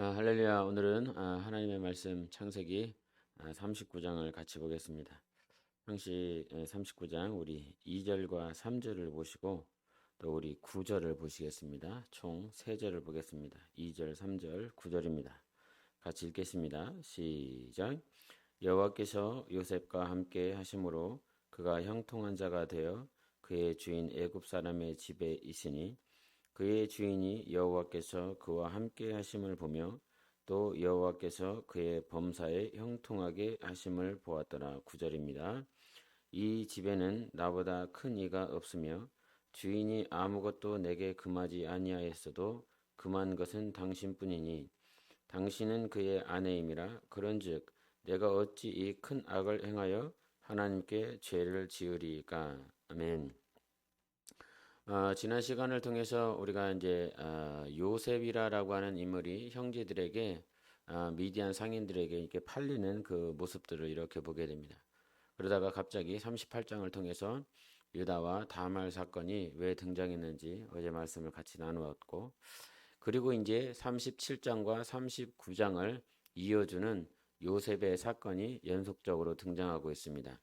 아, 할렐루야. 오늘은 아, 하나님의 말씀 창세기 아, 39장을 같이 보겠습니다. 창시 39장 우리 2절과 3절을 보시고 또 우리 9절을 보시겠습니다. 총 3절을 보겠습니다. 2절, 3절, 9절입니다. 같이 읽겠습니다. 시작. 여호와께서 요셉과 함께 하심으로 그가 형통한 자가 되어 그의 주인 애굽 사람의 집에 있으니 그의 주인이 여호와께서 그와 함께 하심을 보며 또 여호와께서 그의 범사에 형통하게 하심을 보았더라. 구절입니다. 이 집에는 나보다 큰 이가 없으며 주인이 아무것도 내게 금하지 아니하였어도 금한 것은 당신뿐이니 당신은 그의 아내임이라 그런즉 내가 어찌 이 큰 악을 행하여 하나님께 죄를 지으리까 아멘. 어, 지난 시간을 통해서 우리가 이제 어, 요셉이라라고 하는 인물이 형제들에게 어, 미디안 상인들에게 이렇게 팔리는 그 모습들을 이렇게 보게 됩니다. 그러다가 갑자기 38장을 통해서 유다와 다말 사건이 왜 등장했는지 어제 말씀을 같이 나누었고 그리고 이제 37장과 39장을 이어주는 요셉의 사건이 연속적으로 등장하고 있습니다.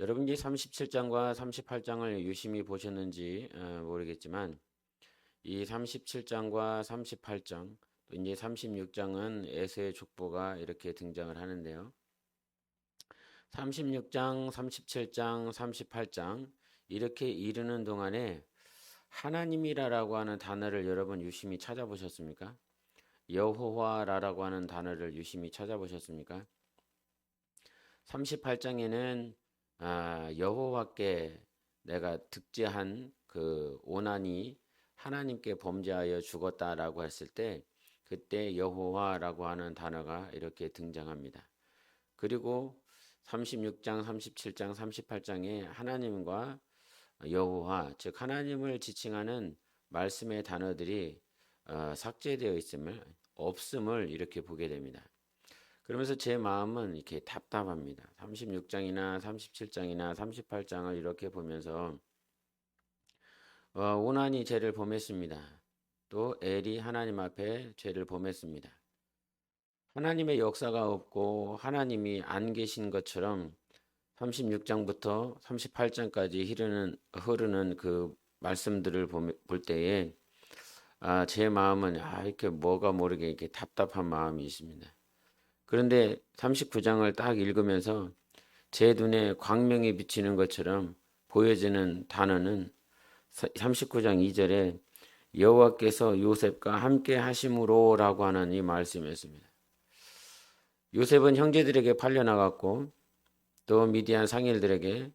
여러분이 37장과 38장을 유심히 보셨는지 어, 모르겠지만 이 37장과 38장 또 이제 36장은 에서의 족보가 이렇게 등장을 하는데요. 36장, 37장, 38장 이렇게 이르는 동안에 하나님이라라고 하는 단어를 여러분 유심히 찾아보셨습니까? 여호와라라고 하는 단어를 유심히 찾아보셨습니까? 38장에는 아, 여호와께 내가 득제한 그 오난이 하나님께 범죄하여 죽었다라고 했을 때 그때 여호와라고 하는 단어가 이렇게 등장합니다. 그리고 36장, 37장, 38장에 하나님과 여호와 즉 하나님을 지칭하는 말씀의 단어들이 어, 삭제되어 있음을 없음을 이렇게 보게 됩니다. 그러면서 제 마음은 이렇게 답답합니다. 36장이나 37장이나 38장을 이렇게 보면서 어, 오난이 죄를 범했습니다. 또 엘이 하나님 앞에 죄를 범했습니다. 하나님의 역사가 없고 하나님이 안 계신 것처럼 36장부터 38장까지 흐르는 흐르는 그 말씀들을 볼 때에 아, 제 마음은 아, 이렇게 뭐가 모르게 이렇게 답답한 마음이 있습니다. 그런데 39장을 딱 읽으면서 제 눈에 광명이 비치는 것처럼 보여지는 단어는 39장 2절에 여호와께서 요셉과 함께 하심으로라고 하는 이 말씀이었습니다. 요셉은 형제들에게 팔려 나갔고 또 미디안 상일들에게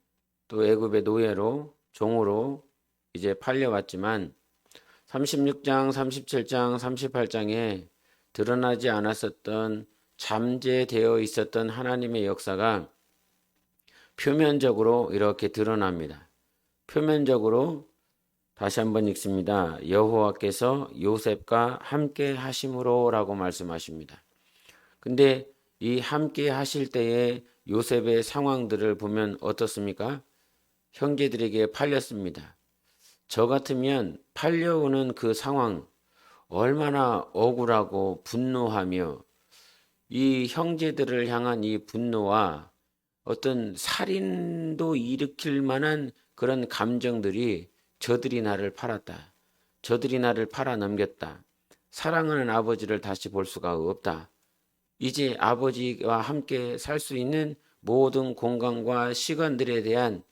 또 애굽의 노예로 종으로 이제 팔려왔지만 36장, 37장, 38장에 드러나지 않았었던 잠재되어 있었던 하나님의 역사가 표면적으로 이렇게 드러납니다. 표면적으로 다시 한번 읽습니다. 여호와께서 요셉과 함께 하심으로라고 말씀하십니다. 근데 이 함께 하실 때에 요셉의 상황들을 보면 어떻습니까? 형제들에게 팔렸습니다. 저 같으면 팔려오는 그 상황 얼마나 억울하고 분노하며 이 형제들을 향한 이 분노와 어떤 살인도 일으킬 만한 그런 감정들이 저들이 나를 팔았다. 저들이 나를 팔아 넘겼다. 사랑하는 아버지를 다시 볼 수가 없다. 이제 아버지와 함께 살 수 있는 모든 공간과 시간들에 대한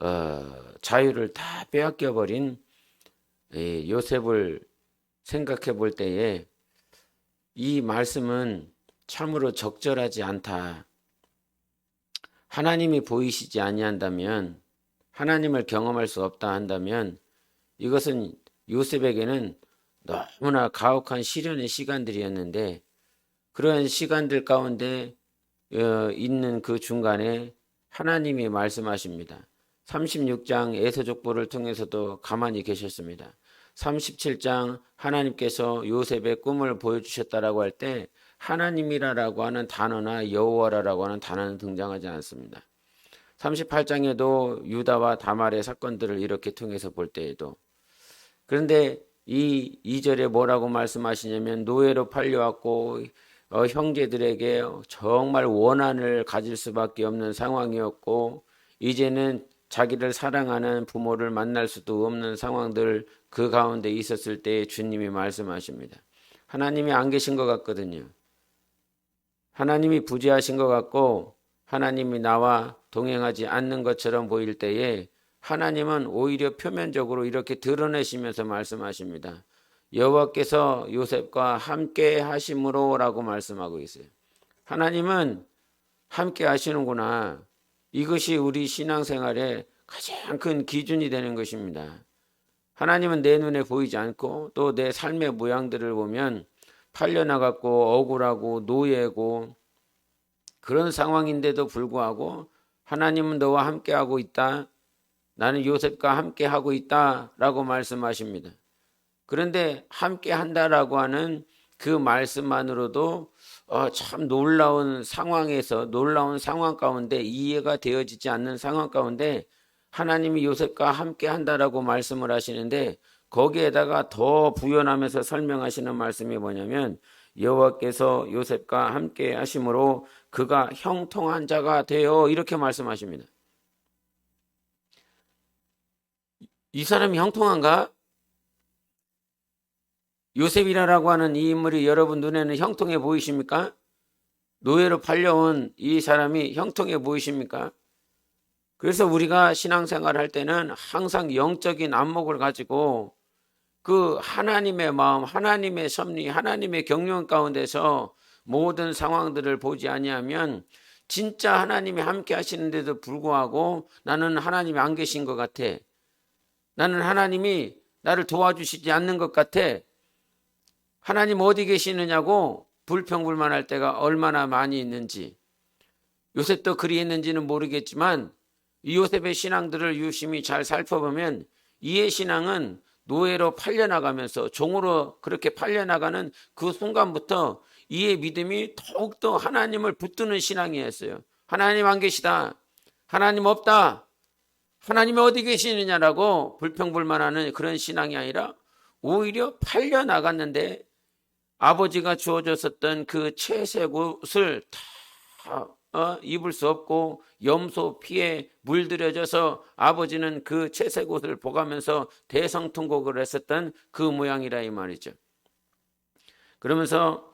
어, 자유를 다 빼앗겨 버린 요셉을 생각해 볼 때에 이 말씀은 참으로 적절하지 않다. 하나님이 보이시지 아니한다면 하나님을 경험할 수 없다 한다면 이것은 요셉에게는 너무나 가혹한 시련의 시간들이었는데 그런 시간들 가운데 어, 있는 그 중간에 하나님이 말씀하십니다. 36장 에서족보를 통해서도 가만히 계셨습니다. 37장 하나님께서 요셉의 꿈을 보여주셨다라고 할 때 하나님이라라고 하는 단어나 여호와라라고 하는 단어는 등장하지 않습니다. 38장에도 유다와 다말의 사건들을 이렇게 통해서 볼 때에도 그런데 이 2절에 뭐라고 말씀하시냐면 노예로 팔려왔고 어, 형제들에게 정말 원한을 가질 수밖에 없는 상황이었고 이제는 자기를 사랑하는 부모를 만날 수도 없는 상황들 그 가운데 있었을 때 주님이 말씀하십니다. 하나님이 안 계신 것 같거든요. 하나님이 부재하신 것 같고 하나님이 나와 동행하지 않는 것처럼 보일 때에 하나님은 오히려 표면적으로 이렇게 드러내시면서 말씀하십니다. 여호와께서 요셉과 함께 하심으로라고 말씀하고 있어요. 하나님은 함께 하시는구나. 이것이 우리 신앙생활의 가장 큰 기준이 되는 것입니다. 하나님은 내 눈에 보이지 않고 또 내 삶의 모양들을 보면 팔려나갔고 억울하고 노예고 그런 상황인데도 불구하고 하나님은 너와 함께하고 있다. 나는 요셉과 함께하고 있다 라고 말씀하십니다. 그런데 함께한다라고 하는 그 말씀만으로도 어, 참 놀라운 상황에서 놀라운 상황 가운데 이해가 되어지지 않는 상황 가운데 하나님이 요셉과 함께 한다라고 말씀을 하시는데 거기에다가 더 부연하면서 설명하시는 말씀이 뭐냐면 여호와께서 요셉과 함께 하심으로 그가 형통한 자가 되어 이렇게 말씀하십니다. 이 사람이 형통한가? 요셉이라고 하는 이 인물이 여러분 눈에는 형통해 보이십니까? 노예로 팔려온 이 사람이 형통해 보이십니까? 그래서 우리가 신앙생활 할 때는 항상 영적인 안목을 가지고 그 하나님의 마음, 하나님의 섭리, 하나님의 경륜 가운데서 모든 상황들을 보지 아니하면 진짜 하나님이 함께 하시는데도 불구하고 나는 하나님이 안 계신 것 같아. 나는 하나님이 나를 도와주시지 않는 것 같아. 하나님 어디 계시느냐고 불평불만할 때가 얼마나 많이 있는지. 요셉도 그리 했는지는 모르겠지만 이 요셉의 신앙들을 유심히 잘 살펴보면 이의 신앙은 노예로 팔려나가면서 종으로 그렇게 팔려나가는 그 순간부터 이의 믿음이 더욱더 하나님을 붙드는 신앙이었어요. 하나님 안 계시다. 하나님 없다. 하나님이 어디 계시느냐라고 불평불만하는 그런 신앙이 아니라 오히려 팔려 나갔는데 아버지가 주어졌었던 그 채색 옷을 다 어, 입을 수 없고 염소 피에 물들여져서 아버지는 그 채색 옷을 보가면서 대성통곡을 했었던 그 모양이라 이 말이죠. 그러면서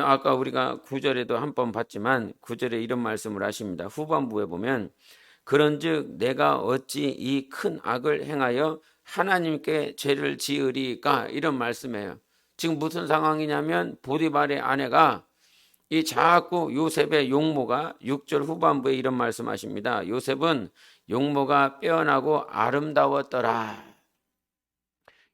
아까 우리가 구절에도 한 번 봤지만 구절에 이런 말씀을 하십니다. 후반부에 보면 그런즉 내가 어찌 이 큰 악을 행하여 하나님께 죄를 지으리까 이런 말씀이에요. 지금 무슨 상황이냐면 보디발의 아내가 이 자꾸 요셉의 용모가 6절 후반부에 이런 말씀하십니다. 요셉은 용모가 빼어나고 아름다웠더라.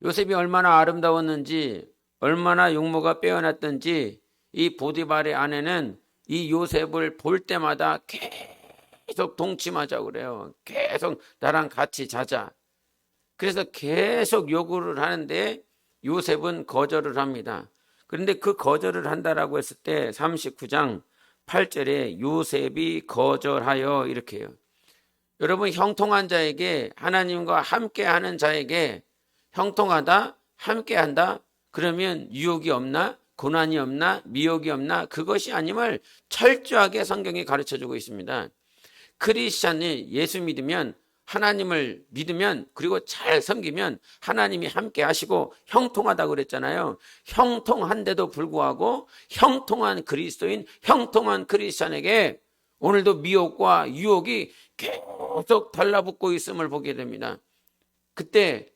요셉이 얼마나 아름다웠는지 얼마나 용모가 빼어났던지 이 보디발의 아내는 이 요셉을 볼 때마다 계속 동침하자 그래요. 계속 나랑 같이 자자. 그래서 계속 요구를 하는데 요셉은 거절을 합니다. 그런데 그 거절을 한다라고 했을 때 39장 8절에 요셉이 거절하여 이렇게 해요. 여러분 형통한 자에게 하나님과 함께 하는 자에게 형통하다 함께 한다 그러면 유혹이 없나 고난이 없나 미혹이 없나 그것이 아님을 철저하게 성경이 가르쳐 주고 있습니다. 크리스찬이 예수 믿으면 하나님을 믿으면 그리고 잘 섬기면 하나님이 함께 하시고 형통하다고 그랬잖아요. 형통한데도 불구하고 형통한 그리스도인, 형통한 크리스찬에게 오늘도 미혹과 유혹이 계속 달라붙고 있음을 보게 됩니다. 그때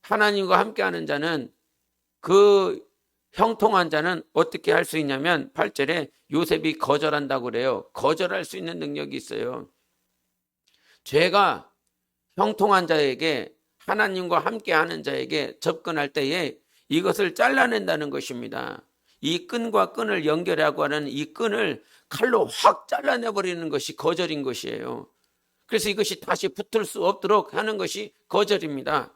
하나님과 함께하는 자는 그 형통한 자는 어떻게 할 수 있냐면 8절에 요셉이 거절한다고 그래요. 거절할 수 있는 능력이 있어요. 죄가 형통한 자에게 하나님과 함께 하는 자에게 접근할 때에 이것을 잘라낸다는 것입니다. 이 끈과 끈을 연결하고 하는 이 끈을 칼로 확 잘라내 버리는 것이 거절인 것이에요. 그래서 이것이 다시 붙을 수 없도록 하는 것이 거절입니다.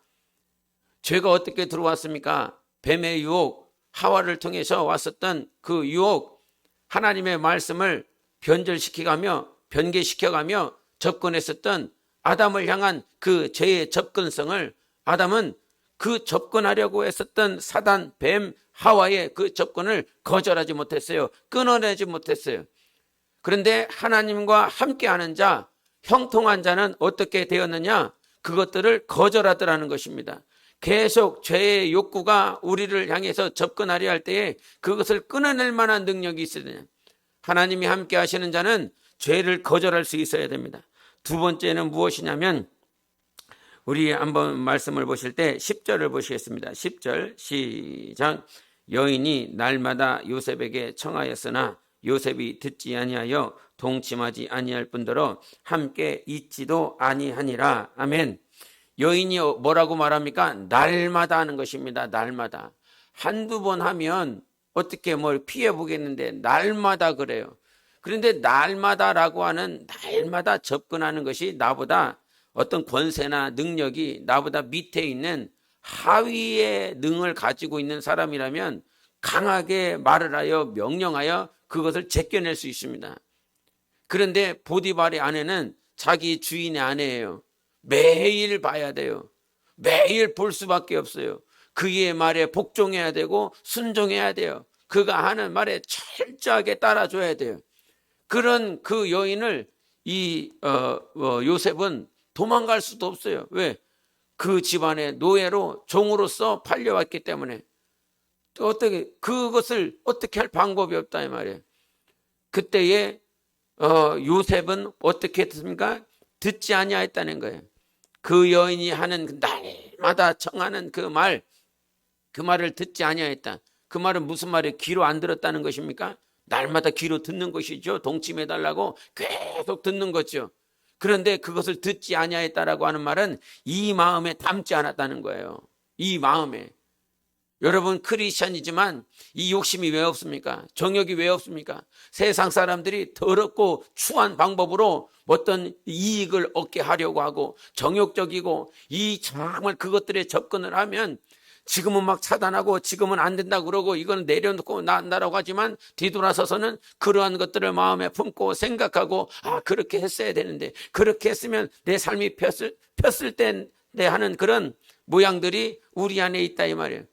죄가 어떻게 들어왔습니까? 뱀의 유혹, 하와를 통해서 왔었던 그 유혹, 하나님의 말씀을 변절시켜가며 변개시켜가며 접근했었던 아담을 향한 그 죄의 접근성을 아담은 그 접근하려고 했었던 사단, 뱀, 하와의 그 접근을 거절하지 못했어요. 끊어내지 못했어요. 그런데 하나님과 함께하는 자, 형통한 자는 어떻게 되었느냐? 그것들을 거절하더라는 것입니다. 계속 죄의 욕구가 우리를 향해서 접근하려 할 때에 그것을 끊어낼 만한 능력이 되냐. 하나님이 함께 하시는 자는 죄를 거절할 수 있어야 됩니다. 두 번째는 무엇이냐면 우리 한번 말씀을 보실 때 10절을 보시겠습니다. 10절 시작 여인이 날마다 요셉에게 청하였으나 요셉이 듣지 아니하여 동침하지 아니할 뿐더러 함께 있지도 아니하니라. 아멘. 여인이 뭐라고 말합니까? 날마다 하는 것입니다. 날마다. 한두 번 하면 어떻게 뭘 피해 보겠는데 날마다 그래요. 그런데 날마다라고 하는 날마다 접근하는 것이 나보다 어떤 권세나 능력이 나보다 밑에 있는 하위의 능을 가지고 있는 사람이라면 강하게 말을 하여 명령하여 그것을 제껴낼 수 있습니다. 그런데 보디발의 아내는 자기 주인의 아내예요. 매일 봐야 돼요. 매일 볼 수밖에 없어요. 그의 말에 복종해야 되고 순종해야 돼요. 그가 하는 말에 철저하게 따라줘야 돼요. 그런 그 여인을 이 어, 어, 요셉은 도망갈 수도 없어요. 왜? 그 집안의 노예로 종으로서 팔려왔기 때문에 또 어떻게 그것을 어떻게 할 방법이 없다 이 말이에요. 그때에 어, 요셉은 어떻게 했습니까? 듣지 아니하였다는 거예요. 그 여인이 하는 그 날마다 청하는 그 말, 그 말을 듣지 아니하였다. 그 말은 무슨 말이에요? 귀로 안 들었다는 것입니까? 날마다 귀로 듣는 것이죠. 동침해 달라고 계속 듣는 거죠. 그런데 그것을 듣지 아니하였다라고 하는 말은 이 마음에 담지 않았다는 거예요. 이 마음에. 여러분 크리스천이지만 이 욕심이 왜 없습니까? 정욕이 왜 없습니까? 세상 사람들이 더럽고 추한 방법으로 어떤 이익을 얻게 하려고 하고 정욕적이고 이 정말 그것들에 접근을 하면 지금은 막 차단하고 지금은 안 된다 그러고 이거는 내려놓고 난다라고 하지만 뒤돌아서서는 그러한 것들을 마음에 품고 생각하고 아 그렇게 했어야 되는데 그렇게 했으면 내 삶이 폈을 폈을 때내 하는 그런 모양들이 우리 안에 있다 이 말이에요.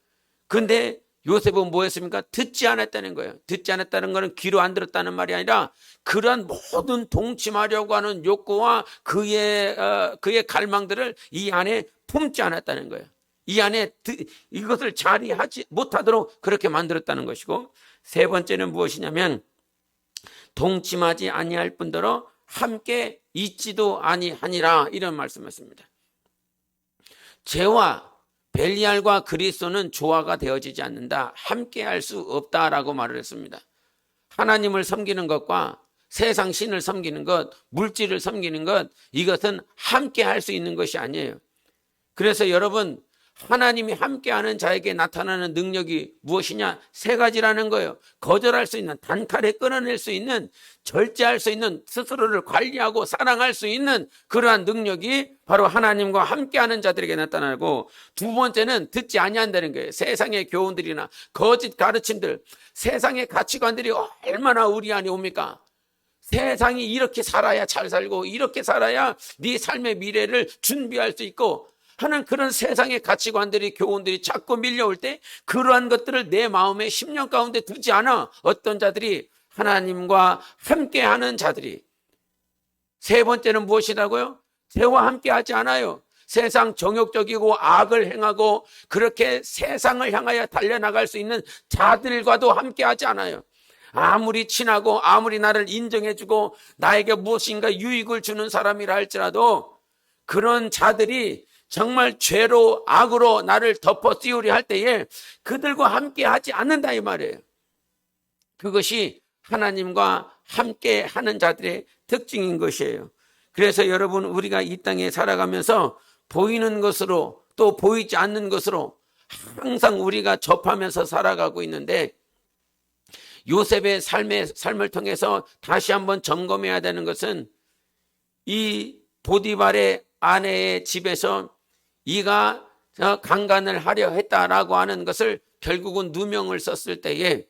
근데 요셉은 뭐였습니까? 듣지 않았다는 거예요. 듣지 않았다는 것은 귀로 안 들었다는 말이 아니라 그러한 모든 동침하려고 하는 욕구와 그의 어, 그의 갈망들을 이 안에 품지 않았다는 거예요. 이 안에 이것을 자리하지 못하도록 그렇게 만들었다는 것이고 세 번째는 무엇이냐면 동침하지 아니할 뿐더러 함께 있지도 아니하니라 이런 말씀했습니다. 죄와 벨리알과 그리스도는 조화가 되어지지 않는다. 함께 할 수 없다라고 말을 했습니다. 하나님을 섬기는 것과 세상 신을 섬기는 것, 물질을 섬기는 것, 이것은 함께 할 수 있는 것이 아니에요. 그래서 여러분, 하나님이 함께하는 자에게 나타나는 능력이 무엇이냐? 세 가지라는 거예요. 거절할 수 있는, 단칼에 끊어낼 수 있는, 절제할 수 있는, 스스로를 관리하고 사랑할 수 있는 그러한 능력이 바로 하나님과 함께하는 자들에게 나타나고 두 번째는 듣지 아니한다는 거예요. 세상의 교훈들이나 거짓 가르침들, 세상의 가치관들이 얼마나 우리 안에 옵니까? 세상이 이렇게 살아야 잘 살고 이렇게 살아야 네 삶의 미래를 준비할 수 있고 하는 그런 세상의 가치관들이 교훈들이 자꾸 밀려올 때 그러한 것들을 내 마음의 심령 가운데 두지 않아 어떤 자들이 하나님과 함께하는 자들이 세 번째는 무엇이라고요? 죄와 함께하지 않아요. 세상 정욕적이고 악을 행하고 그렇게 세상을 향하여 달려나갈 수 있는 자들과도 함께하지 않아요. 아무리 친하고 아무리 나를 인정해주고 나에게 무엇인가 유익을 주는 사람이라 할지라도 그런 자들이 정말 죄로 악으로 나를 덮어 씌우려 할 때에 그들과 함께 하지 않는다 이 말이에요. 그것이 하나님과 함께 하는 자들의 특징인 것이에요. 그래서 여러분 우리가 이 땅에 살아가면서 보이는 것으로 또 보이지 않는 것으로 항상 우리가 접하면서 살아가고 있는데 요셉의 삶의 삶을 통해서 다시 한번 점검해야 되는 것은 이 보디발의 아내의 집에서 이가 강간을 하려 했다라고 하는 것을 결국은 누명을 썼을 때에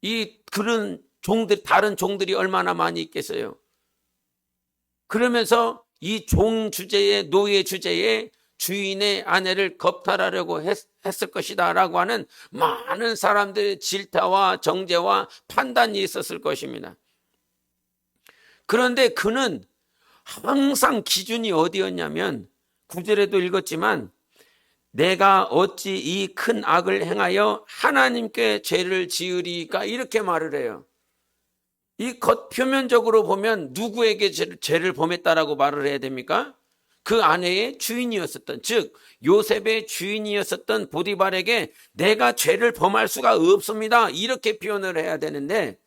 이 그런 종들 다른 종들이 얼마나 많이 있겠어요. 그러면서 이 종 주제에 노예 주제에 주인의 아내를 겁탈하려고 했, 을 것이다라고 하는 많은 사람들의 질타와 정죄와 판단이 있었을 것입니다. 그런데 그는 항상 기준이 어디였냐면 구절에도 읽었지만 내가 어찌 이 큰 악을 행하여 하나님께 죄를 지으리까 이렇게 말을 해요. 이 겉 표면적으로 보면 누구에게 죄를 범했다라고 말을 해야 됩니까? 그 아내의 주인이었었던 즉 요셉의 주인이었었던 보디발에게 내가 죄를 범할 수가 없습니다. 이렇게 표현을 해야 되는데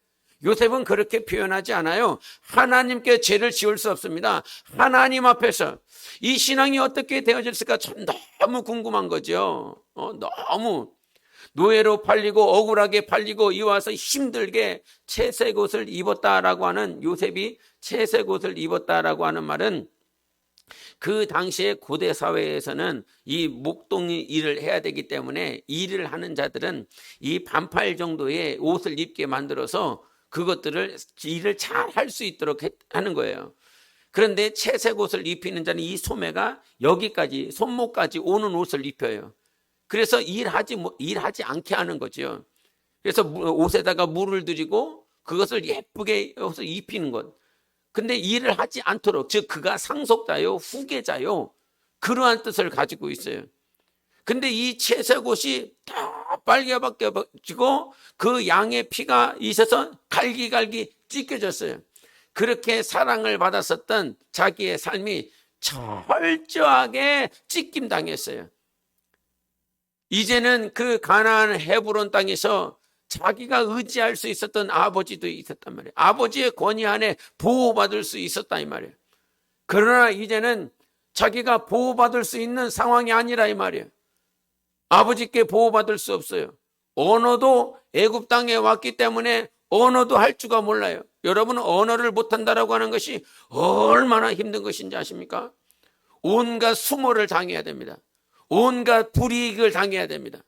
요셉은 그렇게 표현하지 않아요. 하나님께 죄를 지을 수 없습니다. 하나님 앞에서 이 신앙이 어떻게 되어질까 참 너무 궁금한 거죠. 어, 너무 노예로 팔리고 억울하게 팔리고 이와서 힘들게 채색 옷을 입었다라고 하는 요셉이 채색 옷을 입었다라고 하는 말은 그 당시에 고대 사회에서는 이 목동이 일을 해야 되기 때문에 일을 하는 자들은 이 반팔 정도의 옷을 입게 만들어서 그것들을 일을 잘 할 수 있도록 하는 거예요. 그런데 채색 옷을 입히는 자는 이 소매가 여기까지 손목까지 오는 옷을 입혀요. 그래서 일하지 뭐- 일하지 않게 하는 거죠. 그래서 무- 옷에다가 물을 들이고 그것을 예쁘게 옷을 입히는 것. 근데 일을 하지 않도록 즉 그가 상속자요 후계자요 그러한 뜻을 가지고 있어요. 근데 이 채색 옷이 다 빨개벗겨지고 그 양의 피가 있어서 갈기갈기 찢겨졌어요. 그렇게 사랑을 받았었던 자기의 삶이 철저하게 찢김 당했어요. 이제는 그 가나안 헤브론 땅에서 자기가 의지할 수 있었던 아버지도 있었단 말이에요. 아버지의 권위 안에 보호받을 수 있었다 이 말이에요. 그러나 이제는 자기가 보호받을 수 있는 상황이 아니라 이 말이에요. 아버지께 보호받을 수 없어요. 언어도 애굽 땅에 왔기 때문에 언어도 할 줄가 몰라요. 여러분은 언어를 못한다라고 하는 것이 얼마나 힘든 것인지 아십니까? 온갖 수모를 당해야 됩니다. 온갖 불이익을 당해야 됩니다.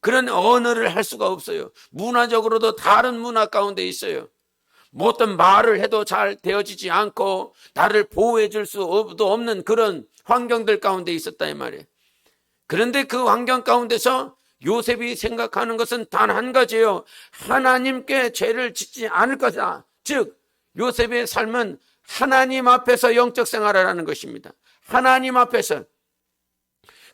그런 언어를 할 수가 없어요. 문화적으로도 다른 문화 가운데 있어요. 뭐 어떤 말을 해도 잘 되어지지 않고 나를 보호해 줄 수도 없는 그런 환경들 가운데 있었다 이 말이에요. 그런데 그 환경 가운데서 요셉이 생각하는 것은 단 한 가지예요. 하나님께 죄를 짓지 않을 것이다. 즉 요셉의 삶은 하나님 앞에서 영적 생활을 하는 것입니다. 하나님 앞에서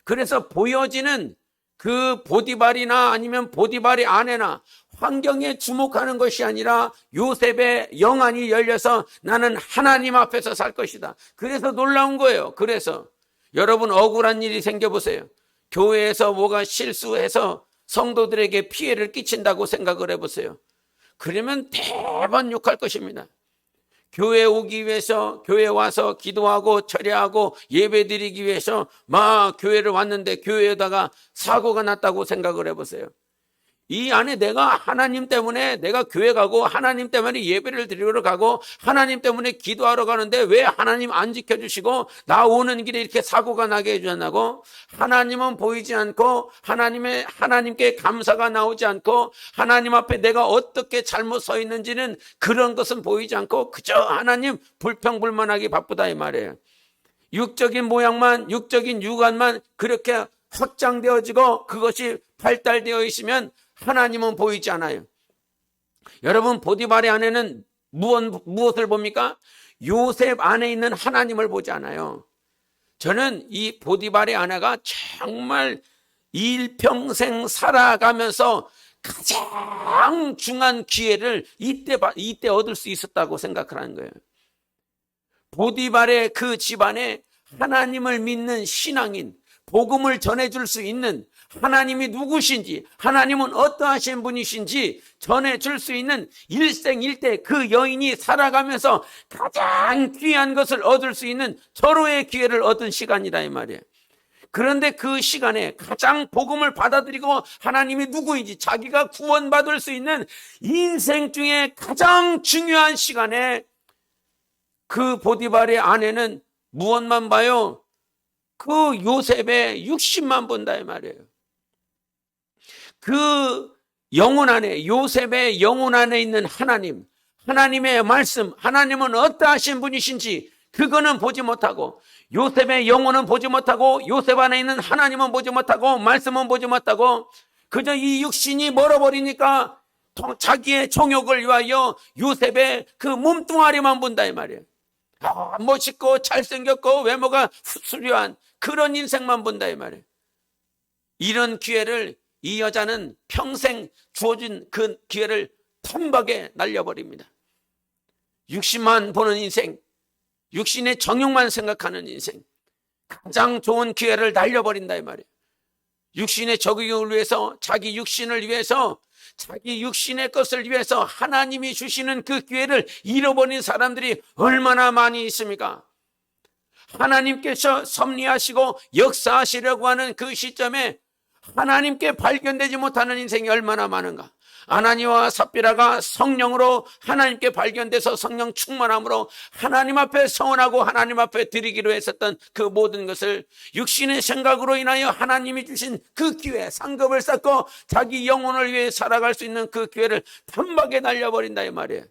그래서 보여지는 그 보디발이나 아니면 보디발의 아내나 환경에 주목하는 것이 아니라 요셉의 영안이 열려서 나는 하나님 앞에서 살 것이다. 그래서 놀라운 거예요. 그래서 여러분 억울한 일이 생겨보세요. 교회에서 뭐가 실수해서 성도들에게 피해를 끼친다고 생각을 해보세요. 그러면 대번 욕할 것입니다. 교회 오기 위해서 교회 와서 기도하고 철야하고 예배 드리기 위해서 막 교회를 왔는데 교회에다가 사고가 났다고 생각을 해보세요. 이 안에 내가 하나님 때문에 내가 교회 가고 하나님 때문에 예배를 드리러 가고 하나님 때문에 기도하러 가는데 왜 하나님 안 지켜주시고 나 오는 길에 이렇게 사고가 나게 해주냐고 하나님은 보이지 않고 하나님의 하나님께 감사가 나오지 않고 하나님 앞에 내가 어떻게 잘못 서 있는지는 그런 것은 보이지 않고 그저 하나님 불평불만하기 바쁘다 이 말이에요. 육적인 모양만 육적인 육안만 그렇게 확장되어지고 그것이 발달되어 있으면 하나님은 보이지 않아요. 여러분 보디발의 아내는 무엇, 무엇을 봅니까? 요셉 안에 있는 하나님을 보지 않아요. 저는 이 보디발의 아내가 정말 일평생 살아가면서 가장 중요한 기회를 이때, 바- 이때 얻을 수 있었다고 생각하는 거예요. 보디발의 그 집안에 하나님을 믿는 신앙인, 복음을 전해줄 수 있는 하나님이 누구신지, 하나님은 어떠하신 분이신지 전해줄 수 있는 일생일대 그 여인이 살아가면서 가장 귀한 것을 얻을 수 있는 절호의 기회를 얻은 시간이다 이 말이에요. 그런데 그 시간에 가장 복음을 받아들이고 하나님이 누구인지 자기가 구원받을 수 있는 인생 중에 가장 중요한 시간에 그 보디발의 아내는 무엇만 봐요? 그 요셉의 60만 본다 이 말이에요. 그 영혼 안에 요셉의 영혼 안에 있는 하나님, 하나님의 말씀, 하나님은 어떠하신 분이신지 그거는 보지 못하고 요셉의 영혼은 보지 못하고 요셉 안에 있는 하나님은 보지 못하고 말씀은 보지 못하고 그저 이 육신이 멀어버리니까 통- 자기의 정욕을 위하여 요셉의 그 몸뚱아리만 본다 이 말이에요. 아, 멋있고 잘생겼고 외모가 수려한 그런 인생만 본다 이 말이에요. 이런 기회를 이 여자는 평생 주어진 그 기회를 단박에 날려버립니다. 육신만 보는 인생, 육신의 정욕만 생각하는 인생, 가장 좋은 기회를 날려버린다 이 말이에요. 육신의 적용을 위해서, 자기 육신을 위해서, 자기 육신의 것을 위해서 하나님이 주시는 그 기회를 잃어버린 사람들이 얼마나 많이 있습니까? 하나님께서 섭리하시고 역사하시려고 하는 그 시점에 하나님께 발견되지 못하는 인생이 얼마나 많은가? 아나니와 삽비라가 성령으로 하나님께 발견돼서 성령 충만함으로 하나님 앞에 서원하고 하나님 앞에 드리기로 했었던 그 모든 것을 육신의 생각으로 인하여 하나님이 주신 그 기회, 상급을 쌓고 자기 영혼을 위해 살아갈 수 있는 그 기회를 단박에 날려버린다 이 말이에요.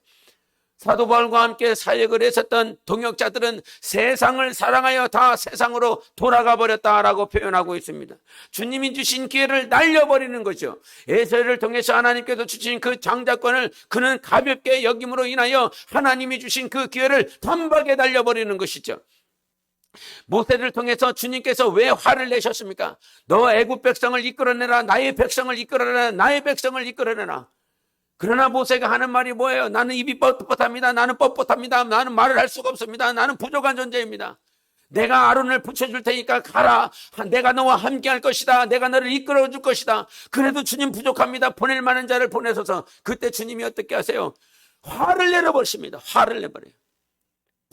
사도 바울과 함께 사역을 했었던 동역자들은 세상을 사랑하여 다 세상으로 돌아가 버렸다라고 표현하고 있습니다. 주님이 주신 기회를 날려버리는 거죠. 에서를 통해서 하나님께서 주신 그 장자권을 그는 가볍게 여김으로 인하여 하나님이 주신 그 기회를 단박에 날려버리는 것이죠. 모세를 통해서 주님께서 왜 화를 내셨습니까? 너 애굽 백성을 이끌어내라. 나의 백성을 이끌어내라. 나의 백성을 이끌어내라. 그러나 모세가 하는 말이 뭐예요? 나는 입이 뻣뻣합니다. 나는 뻣뻣합니다. 나는 말을 할 수가 없습니다. 나는 부족한 존재입니다. 내가 아론을 붙여줄 테니까 가라. 내가 너와 함께 할 것이다. 내가 너를 이끌어 줄 것이다. 그래도 주님 부족합니다. 보낼 만한 자를 보내소서. 그때 주님이 어떻게 하세요? 화를 내려버리십니다. 화를 내버려요.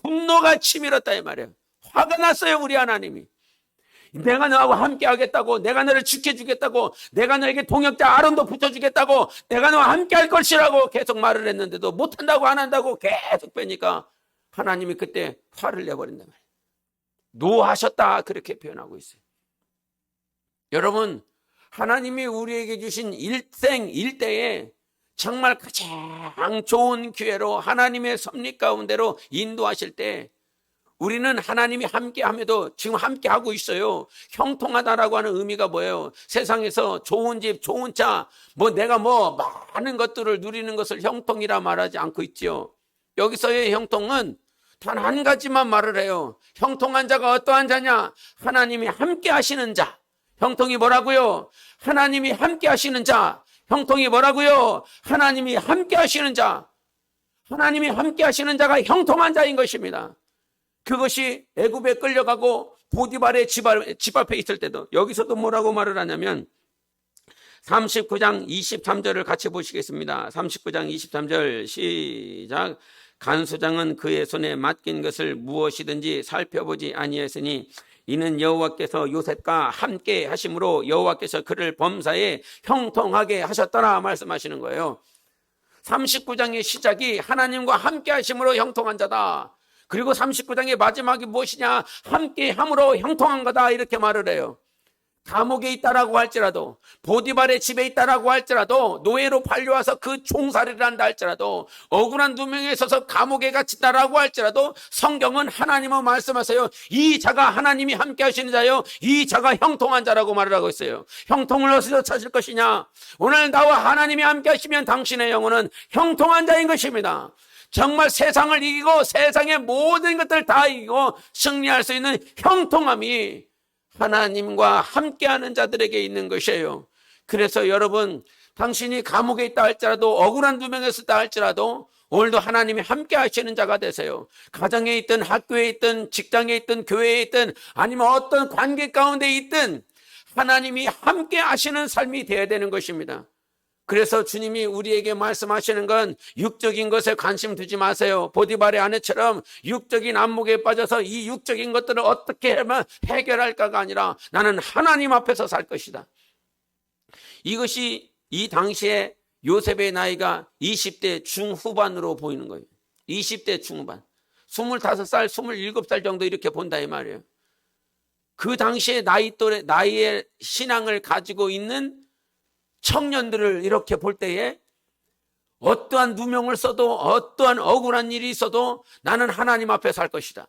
분노가 치밀었다 이 말이에요. 화가 났어요, 우리 하나님이. 내가 너하고 함께 하겠다고, 내가 너를 지켜주겠다고, 내가 너에게 동역자 아론도 붙여주겠다고, 내가 너와 함께 할 것이라고 계속 말을 했는데도 못한다고 안 한다고 계속 빼니까 하나님이 그때 화를 내버린단 말이에요. 노하셨다. 그렇게 표현하고 있어요. 여러분, 하나님이 우리에게 주신 일생 일대에 정말 가장 좋은 기회로 하나님의 섭리 가운데로 인도하실 때 우리는 하나님이 함께 함에도 지금 함께 하고 있어요. 형통하다라고 하는 의미가 뭐예요? 세상에서 좋은 집, 좋은 차, 뭐 내가 뭐 많은 것들을 누리는 것을 형통이라 말하지 않고 있지요. 여기서의 형통은 단 한 가지만 말을 해요. 형통한 자가 어떠한 자냐? 하나님이 함께 하시는 자. 형통이 뭐라고요? 하나님이 함께 하시는 자. 형통이 뭐라고요? 하나님이 함께 하시는 자. 하나님이 함께 하시는 자가 형통한 자인 것입니다. 그것이 애굽에 끌려가고 보디발의 집, 앞에 있을 때도 여기서도 뭐라고 말을 하냐면 39장 23절을 같이 보시겠습니다. 39장 23절 시작. 간수장은 그의 손에 맡긴 것을 무엇이든지 살펴보지 아니했으니 이는 여호와께서 요셉과 함께 하심으로 여호와께서 그를 범사에 형통하게 하셨더라 말씀하시는 거예요. 39장의 시작이 하나님과 함께 하심으로 형통한 자다. 그리고 39장의 마지막이 무엇이냐? 함께 함으로 형통한 거다. 이렇게 말을 해요. 감옥에 있다라고 할지라도 보디발의 집에 있다라고 할지라도 노예로 팔려와서 그 종살이를 한다 할지라도 억울한 누명에 있어서 감옥에 갇힌다라고 할지라도 성경은 하나님은 말씀하세요. 이 자가 하나님이 함께 하시는 자요. 이 자가 형통한 자라고 말을 하고 있어요. 형통을 어디서 찾을 것이냐? 오늘 나와 하나님이 함께 하시면 당신의 영혼은 형통한 자인 것입니다. 정말 세상을 이기고 세상의 모든 것들을 다 이기고 승리할 수 있는 형통함이 하나님과 함께하는 자들에게 있는 것이에요. 그래서 여러분, 당신이 감옥에 있다 할지라도 억울한 누명에 있다 할지라도 오늘도 하나님이 함께 하시는 자가 되세요. 가정에 있든 학교에 있든 직장에 있든 교회에 있든 아니면 어떤 관계 가운데 있든 하나님이 함께 하시는 삶이 되어야 되는 것입니다. 그래서 주님이 우리에게 말씀하시는 건 육적인 것에 관심 두지 마세요. 보디발의 아내처럼 육적인 안목에 빠져서 이 육적인 것들을 어떻게 하면 해결할까가 아니라 나는 하나님 앞에서 살 것이다. 이것이 이 당시에 요셉의 나이가 20대 중후반으로 보이는 거예요. 20대 중후반. 25살, 27살 정도 이렇게 본다 이 말이에요. 그 당시에 나이 또래, 나이의 신앙을 가지고 있는 청년들을 이렇게 볼 때에 어떠한 누명을 써도 어떠한 억울한 일이 있어도 나는 하나님 앞에 살 것이다.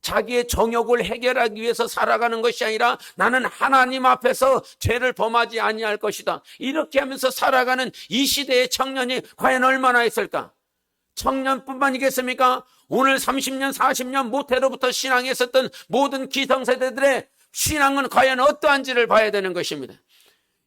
자기의 정욕을 해결하기 위해서 살아가는 것이 아니라 나는 하나님 앞에서 죄를 범하지 아니할 것이다. 이렇게 하면서 살아가는 이 시대의 청년이 과연 얼마나 있을까? 청년뿐만이겠습니까? 오늘 30년, 40년 모태로부터 신앙했었던 모든 기성세대들의 신앙은 과연 어떠한지를 봐야 되는 것입니다.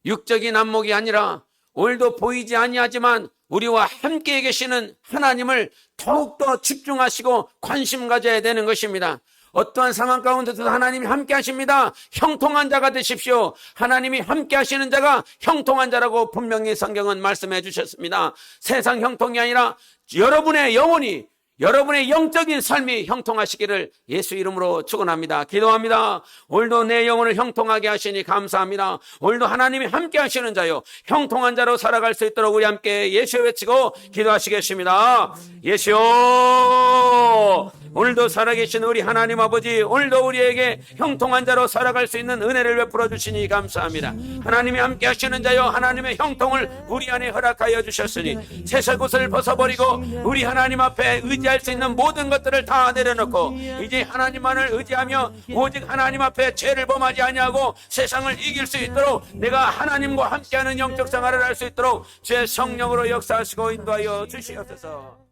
육적인 안목이 아니라 오늘도 보이지 아니하지만 우리와 함께 계시는 하나님을 더욱더 집중하시고 관심 가져야 되는 것입니다. 어떠한 상황 가운데서도 하나님이 함께 하십니다. 형통한 자가 되십시오. 하나님이 함께 하시는 자가 형통한 자라고 분명히 성경은 말씀해 주셨습니다. 세상 형통이 아니라 여러분의 영혼이 여러분의 영적인 삶이 형통하시기를 예수 이름으로 축원합니다. 기도합니다. 오늘도 내 영혼을 형통하게 하시니 감사합니다. 오늘도 하나님이 함께 하시는 자요 형통한 자로 살아갈 수 있도록 우리 함께 예수 외치고 기도하시겠습니다. 예수요. 오늘도 살아계신 우리 하나님 아버지 오늘도 우리에게 형통한 자로 살아갈 수 있는 은혜를 베풀어 주시니 감사합니다. 하나님이 함께 하시는 자요 하나님의 형통을 우리 안에 허락하여 주셨으니 세상 곳을 벗어버리고 우리 하나님 앞에 의지할 수 있는 모든 것들을 다 내려놓고 이제 하나님만을 의지하며 오직 하나님 앞에 죄를 범하지 아니하고 세상을 이길 수 있도록 내가 하나님과 함께하는 영적 생활을 할 수 있도록 제 성령으로 역사하시고 인도하여 주시옵소서.